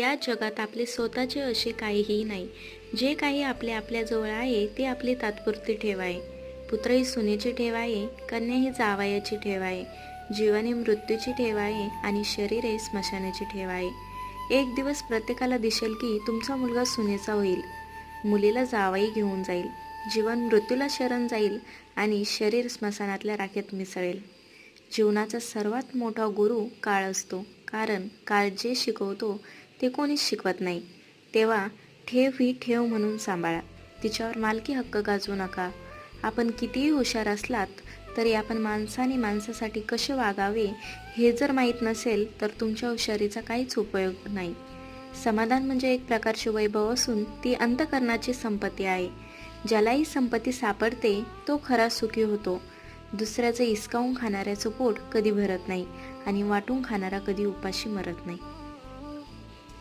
या जगात आपले स्वतःचे असे काहीही नाही. जे काही आपले आपल्याजवळ आहे ते आपली तात्पुरती ठेव आहे पुत्र ही सुनेची ठेव आहे कन्या ही जावयाची ठेव आहे जीवन ही मृत्यूची ठेव आहे आणि शरीर हे स्मशानाची ठेव आहे एक दिवस प्रत्येकाला दिसेल की तुमचा मुलगा सुनेचा होईल. मुलीला जावाई घेऊन जाईल. जीवन मृत्यूला शरण जाईल आणि शरीर स्मशानातल्या राखेत मिसळेल. जीवनाचा सर्वात मोठा गुरु काळ असतो. कारण काळ जे शिकवतो ते कोणीच शिकवत नाही. तेव्हा ठेव ही ठेव म्हणून सांभाळा. तिच्यावर मालकी हक्क गाजवू नका. आपण कितीही हुशार असलात तरी आपण माणसाने माणसासाठी कसे वागावे हे जर माहीत नसेल तर तुमच्या हुशारीचा काहीच उपयोग नाही. समाधान म्हणजे एक प्रकारचे वैभव असून ती अंतकरणाची संपत्ती आहे. ज्यालाही संपत्ती सापडते तो खरा सुखी होतो. दुसऱ्याचं हिसकावून खाणाऱ्याचं पोट कधी भरत नाही आणि वाटून खाणारा कधी उपाशी मरत नाही.